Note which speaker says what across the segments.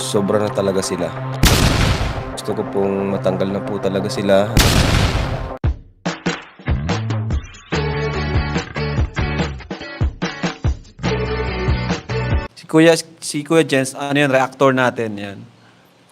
Speaker 1: sobra na talaga sila. Gusto ko pong matanggal na po talaga sila.
Speaker 2: Si Kuya, si Kuya Jens, ano yun, reactor natin yan.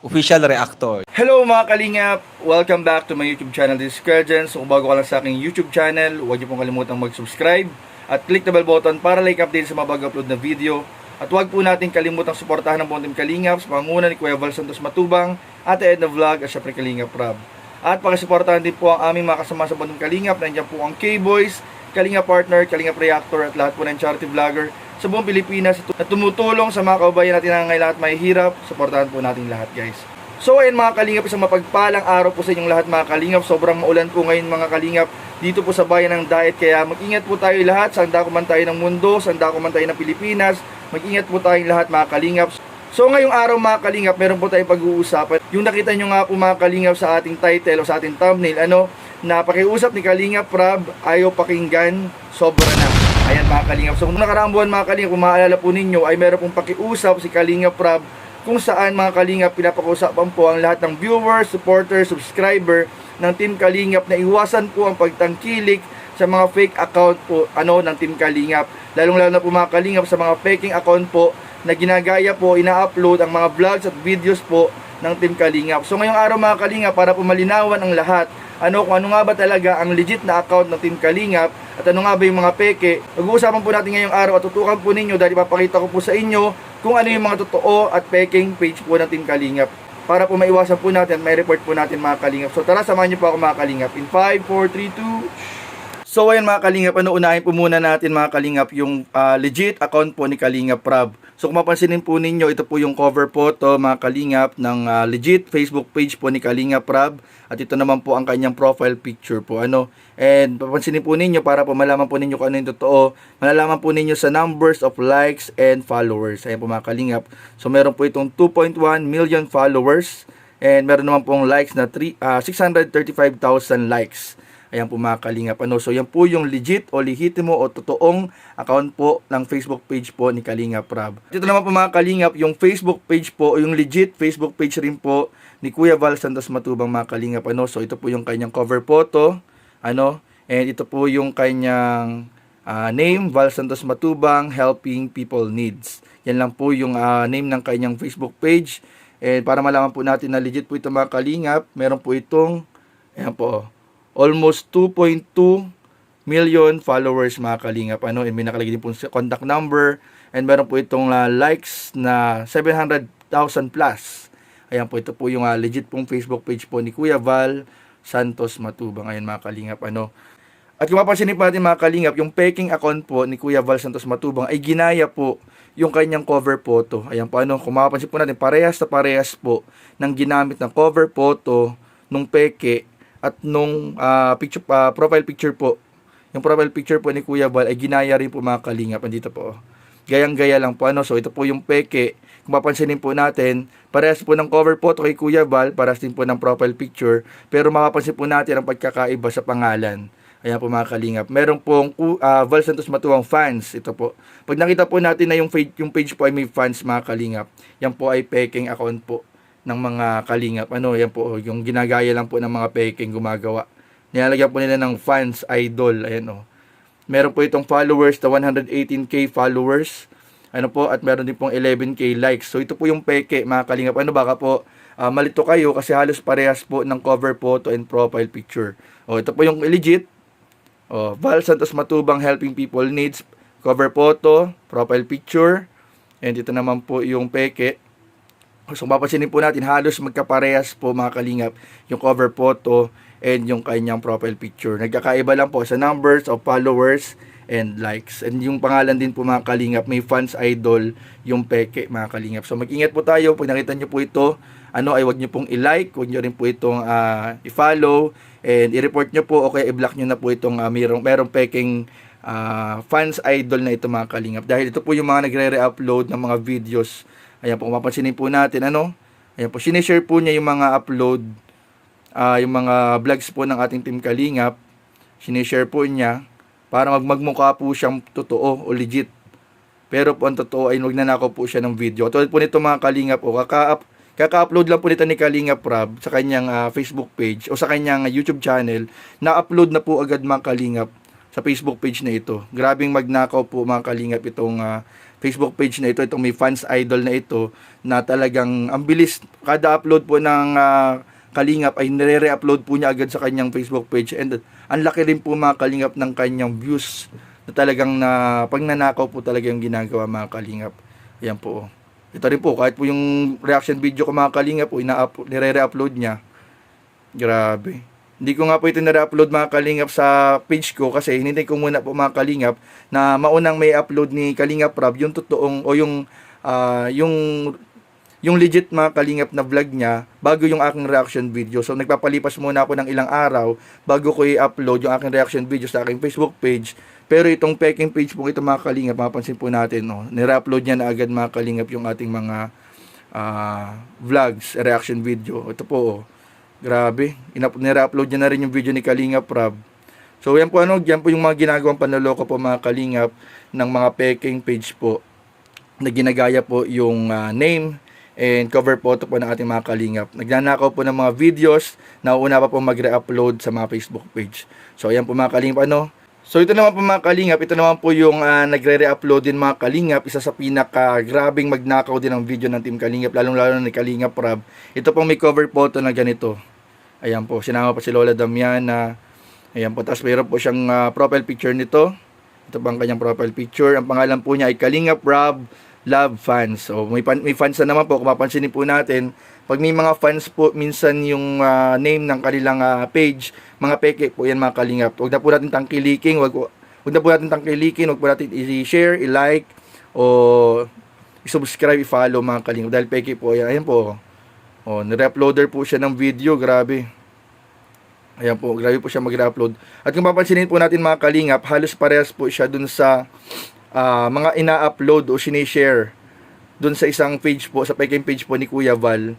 Speaker 2: Official reactor.
Speaker 3: Hello mga kalingap! Welcome back to my YouTube channel, this is Kuya Jens. Kung bago ka lang sa aking YouTube channel, huwag niyo pong kalimutang mag-subscribe at click the bell button para like update sa mga bago-upload na video. At huwag po natin kalimutang suportahan ng buong Team Kalingap sa pangunguna ni Kuya Val Santos Matubang, Ate Edna Vlog at syempre Kalingap Rob. At pakisuportahan din po ang aming mga kasama sa buong Team Kalingap. Nandiyan po ang K-Boys, Kalingap Partner, Kalingap Reactor at lahat po ng charity vlogger sa buong Pilipinas na tumutulong sa mga kaubayan natin na ngailangan at may hirap. Suportahan po natin lahat guys. So ayun mga kalingap, isang mapagpalang araw po sa inyong lahat mga kalingap. Sobrang maulan po ngayon mga kalingap dito po sa bayan ng Daet. Kaya mag-ingat po tayo lahat. Saan dako man tayo ng mundo, saan dako man tayo ng Pilipinas. Mag-ingat po tayong lahat mga kalingap. So ngayong araw mga kalingap, meron po tayong pag-uusapan. Yung nakita nyo nga po mga kalingap sa ating title o sa ating thumbnail, ano, na pakiusap ni Kalingap Prab, ayaw pakinggan, sobra na. Ayan mga kalingap. So kung nakaraang buwan mga kalingap, kung maalala po ninyo, ay meron pong pakiusap si Kalingap Prab kung saan mga kalingap pinapakausapan po ang lahat ng viewers, supporters, subscriber ng Team Kalingap na iwasan po ang pagtangkilik sa mga fake account po ano ng Team Kalingap. Lalong lalo na po mga kalingap sa mga faking account po na ginagaya po, ina-upload ang mga vlogs at videos po ng Team Kalingap. So ngayong araw mga kalingap para po malinawan ang lahat ano kung ano nga ba talaga ang legit na account ng Team Kalingap at ano nga ba yung mga peke. Pag-uusapan po natin ngayong araw at tutukan po ninyo dahil ipapakita ko po sa inyo kung ano yung mga totoo at peking page po ng Team Kalingap para po maiwasan po natin, may report po natin mga Kalingap. So tara, samahan niyo po ako mga Kalingap. In 5, 4, 3, 2, So ayan mga Kalingap, ano unahin po muna natin mga Kalingap yung ah, legit account po ni Kalingap Prab. So kung mapansinin po ninyo, ito po yung cover photo mga Kalingap ng ah, legit Facebook page po ni Kalingap Prab. At ito naman po ang kanyang profile picture po. Ano? And papansinin po ninyo para po malaman po ninyo kung ano yung totoo. Malalaman po ninyo sa numbers of likes and followers. Ayan po mga Kalingap. So meron po itong 2.1 million followers. And meron naman pong likes na 3, ah, 635,000 likes. Ayan po mga kalingap. Ano? So yan po yung legit o lehitimo o totoong account po ng Facebook page po ni Kalingap Prab. Dito naman po mga kalingap, yung Facebook page po o yung legit Facebook page rin po ni Kuya Val Santos Matubang mga kalingap. Ano? So ito po yung kanyang cover photo. Ano? And ito po yung kanyang ah, name, Val Santos Matubang, Helping People Needs. Yan lang po yung ah, name ng kanyang Facebook page. And para malaman po natin na legit po ito mga kalingap, meron po itong, ayan po, almost 2.2 million followers mga kalingap. Ano, and may nakalagay din po contact number and meron po itong ah, likes na 700,000 plus. Ayan po, ito po yung ah, legit pong Facebook page po ni Kuya Val Santos Matubang. Ayan mga kalingap. Ano, at kung mapansinin po natin mga kalingap, yung peking account po ni Kuya Val Santos Matubang ay ginaya po yung kanyang cover photo. Ayan po ano, kung mapapansin po natin, parehas na parehas po ng ginamit ng cover photo nung peke at nung ah, picture, ah, profile picture po. Yung profile picture po ni Kuya Val ay ginaya rin po mga kalingap. Andito po. Gayang-gaya lang po ano. So ito po yung peke. Kung mapansinin po natin, parehas po ng cover photo kay Kuya Val, parehas din po ng profile picture. Pero mapapansin po natin ang pagkakaiba sa pangalan. Ayan po mga kalingap. Meron pong uh, Val Santos Matuwang fans. Ito po. Pag nakita po natin na yung page, yung page po ay may fans mga kalingap, yan po ay peking account po ng mga kalingap. Ano, yan po, yung ginagaya lang po ng mga peking gumagawa. Nilalagyan po nila ng fans, idol. Ayan o. Meron po itong followers na 118k followers. Ano po, at meron din pong 11k likes. So ito po yung peke, mga kalingap. Ano, baka po ah, malito kayo kasi halos parehas po ng cover photo and profile picture. O, ito po yung legit. O, Val Santos Matubang Helping People Needs cover photo, profile picture. And ito naman po yung peke. So mapapansinin po natin halos magkaparehas po mga kalingap yung cover photo and yung kanyang profile picture. Nagkakaiba lang po sa numbers of followers and likes. And yung pangalan din po mga kalingap, may fans idol yung peke mga kalingap. So mag-ingat po tayo pag nakita nyo po ito, ano ay wag nyo pong i-like, wag nyo rin po itong ah, i-follow and i-report nyo po o kaya i-block nyo na po itong uh, merong, merong peking ah, fans idol na ito mga kalingap. Dahil ito po yung mga nagre-re-upload ng mga videos Ayan po, mapansinin po natin, ano? Ayan po, sinishare po niya yung mga upload, ah yung mga vlogs po ng ating Team Kalingap. Sinishare po niya para mag magmukha po siyang totoo o legit. Pero po ang totoo ay nagnanakaw po siya ng video. Tulad po nito mga Kalingap po, kaka kaka-upload lang po nito ni Kalingap Rob sa kanyang ah, Facebook page o sa kanyang ah, YouTube channel. Na-upload na po agad mga Kalingap sa Facebook page na ito. Grabing magnakaw po mga Kalingap itong ah, Facebook page na ito, itong may fans idol na ito na talagang ang bilis kada upload po ng ah, Kalingap ay nire-upload po niya agad sa kanyang Facebook page and ang laki rin po mga Kalingap ng kanyang views na talagang na pag nanakaw po talaga yung ginagawa mga Kalingap. Ayan po. oh. Ito rin po, kahit po yung reaction video ko mga Kalingap po, ina nire-upload niya. Grabe. Hindi ko nga po ito nare-upload mga Kalingap sa page ko kasi hinintay ko muna po mga Kalingap na maunang may upload ni Kalingap Rob yung totoong o yung ah, yung yung legit mga Kalingap na vlog niya bago yung aking reaction video. So nagpapalipas muna ako ng ilang araw bago ko i-upload yung aking reaction video sa aking Facebook page. Pero itong peking page po ito mga Kalingap, mapapansin po natin, no, nire-upload niya na agad mga Kalingap yung ating mga ah, vlogs, reaction video. Ito po, oh. Grabe. Nire-upload niya na rin yung video ni Kalingap Rob. So, yan po ano, yan po yung mga ginagawang panloloko po mga Kalingap ng mga peking page po na ginagaya po yung ah, name and cover photo po ng ating mga Kalingap. Nagnanakaw po ng mga videos na una pa po magre-upload sa mga Facebook page. So, ayan po mga Kalingap ano. So, ito naman po mga Kalingap, ito naman po yung ah, nagre-re-upload din mga Kalingap, isa sa pinaka grabing magnakaw din ng video ng Team Kalingap, lalong-lalo ni Kalingap Rob. Ito pong may cover photo na ganito. Ayan po, sinama pa si Lola Damiana. Ayan po, tapos mayroon po siyang ah, profile picture nito. Ito po ang kanyang profile picture. Ang pangalan po niya ay Kalingap Rob Love Fans. So, may, pan- may fans na naman po, kung mapansinin po natin, pag may mga fans po, minsan yung ah, name ng kanilang ah, page, mga peke po yan mga Kalingap. Huwag na po natin tangkiliking, wag, wag na po natin tangkilikin, wag po natin i-share, i-like, o i-subscribe, i-follow mga Kalingap. Dahil peke po yan. Ayan po, Oh, nire-uploader po siya ng video, grabe. Ayan po, grabe po siya mag-upload. At kung papansinin po natin mga kalingap, halos parehas po siya dun sa ah, mga ina-upload o sinishare dun sa isang page po, sa peking page po ni Kuya Val.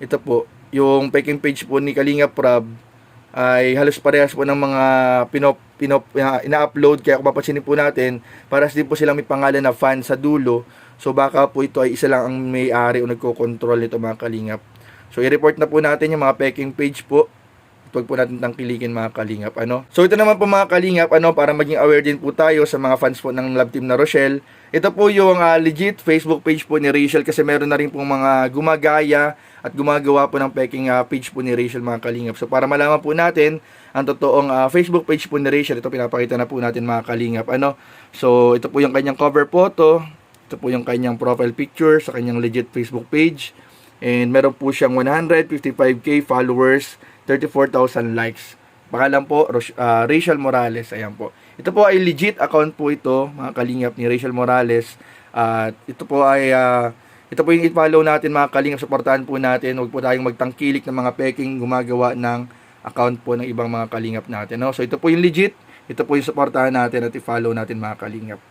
Speaker 3: Ito po, yung peking page po ni Kalingap Rob ay halos parehas po ng mga pinop, pinop, ah, ina-upload. Kaya kung papansinin po natin, paras din po silang may pangalan na fan sa dulo. So baka po ito ay isa lang ang may-ari o nagko-control nito mga kalingap. So i-report na po natin yung mga peking page po. Huwag po natin tangkilikin mga kalingap. Ano? So ito naman po mga kalingap ano, para maging aware din po tayo sa mga fans po ng Love Team na Rochelle. Ito po yung ah, legit Facebook page po ni Rachel kasi meron na rin pong mga gumagaya at gumagawa po ng peking ah, page po ni Rachel mga kalingap. So para malaman po natin ang totoong ah, Facebook page po ni Rachel, ito pinapakita na po natin mga kalingap. Ano? So ito po yung kanyang cover photo. Ito po yung kanyang profile picture sa kanyang legit Facebook page. And meron po siyang 155k followers, 34,000 likes. Pangalan po, ah, Rachel Morales. Ayan po. Ito po ay legit account po ito, mga kalingap ni Rachel Morales. At ito po ay, ah, ito po yung i-follow natin mga kalingap, supportahan po natin. Huwag po tayong magtangkilik ng mga peking gumagawa ng account po ng ibang mga kalingap natin. No? So ito po yung legit, ito po yung supportahan natin at i-follow natin mga kalingap.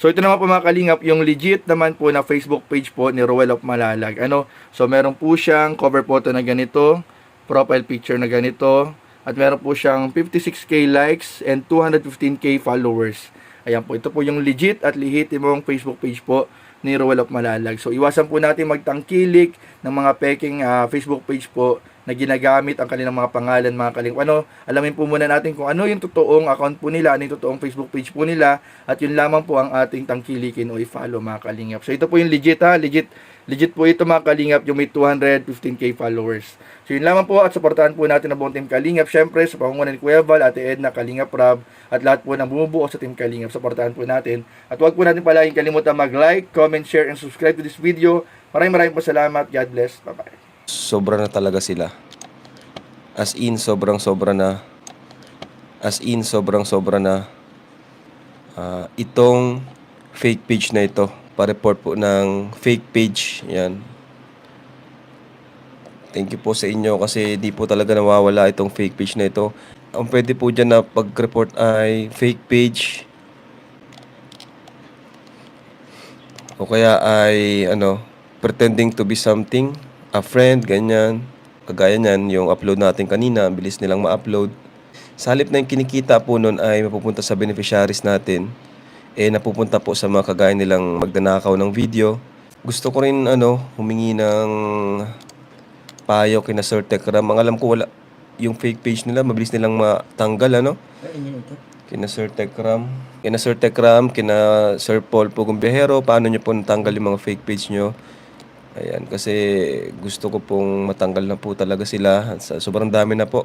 Speaker 3: So ito naman po mga kalingap, yung legit naman po na Facebook page po ni Roel of Malalag. Ano? So meron po siyang cover photo na ganito, profile picture na ganito, at meron po siyang 56k likes and 215k followers. Ayan po, ito po yung legit at lehitimong Facebook page po ni Roel of Malalag. So iwasan po natin magtangkilik ng mga peking ah, Facebook page po na ginagamit ang kanilang mga pangalan, mga kaling ano, alamin po muna natin kung ano yung totoong account po nila, ano yung totoong Facebook page po nila, at yun lamang po ang ating tangkilikin o i-follow mga kalingap. So ito po yung legit ha, legit, legit po ito mga kalingap, yung may 215k followers. So yun lamang po at supportahan po natin ang buong Team Kalingap. Syempre sa pamumunan ni Kuya Val, Ate Edna, Kalingap Rob, at lahat po ng bumubuo sa Team Kalingap. Supportahan po natin. At huwag po natin palaging kalimutan mag-like, comment, share, and subscribe to this video. Maraming maraming po salamat. God bless. Bye-bye.
Speaker 1: Sobra na talaga sila. As in, sobrang sobra na. As in, sobrang sobra na. Ah, itong fake page na ito. Pa-report po ng fake page. Yan. Thank you po sa inyo kasi di po talaga nawawala itong fake page na ito. Ang pwede po dyan na pag-report ay fake page. O kaya ay ano, pretending to be something, a friend, ganyan. Kagaya niyan, yung upload natin kanina, bilis nilang ma-upload. Sa halip na yung kinikita po nun ay mapupunta sa beneficiaries natin, eh napupunta po sa mga kagaya nilang magdanakaw ng video. Gusto ko rin ano, humingi ng payo kina Sir Tekram. Ang alam ko wala yung fake page nila, mabilis nilang matanggal ano. Kina Sir Tekram. Kina Sir Tekram, kina Sir Paul Pugong Bihero, paano nyo po natanggal yung mga fake page nyo? Ayan, kasi gusto ko pong matanggal na po talaga sila. Sobrang dami na po.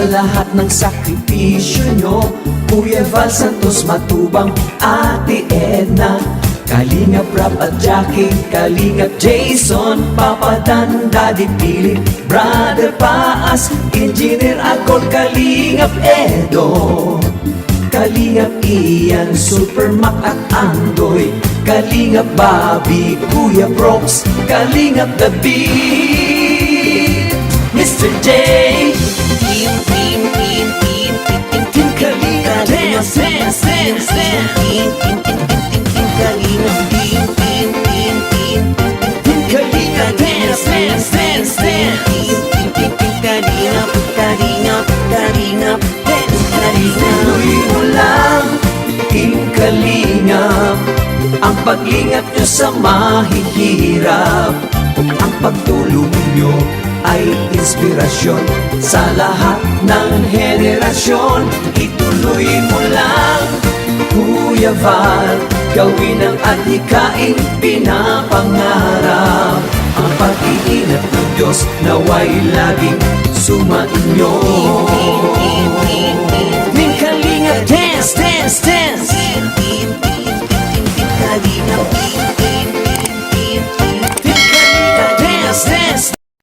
Speaker 4: sa lahat ng sakripisyo nyo. Kuya Val Santos Matubang, Ate Edna. Kalingap Rap at Jackie, Kalingap Jason Papa Dan, Daddy Philip, Brother Paas Engineer Akol, Kalingap Edo. Kalingap Ian, Super Mac at Andoy. Kalingap Bobby, Kuya Brooks. Kalingap The Beat. Mr. J sen, sen, sen Tin, tin, tin, tin, tin, tin, kalina Tin, tin, tin, tin, tin, kalina Ten, sen, sen, sen Tin, Ang paglingat nyo sa mahihirap Ang pagtulong nyo ay inspirasyon sa lahat ng henerasyon. Ituloy mo lang, Kuya Val, gawin ang atikain pinapangarap. Ang pag-iingat ng Diyos naway laging sumainyo. Ning Kalinga, dance, dance, dance! Kalinga,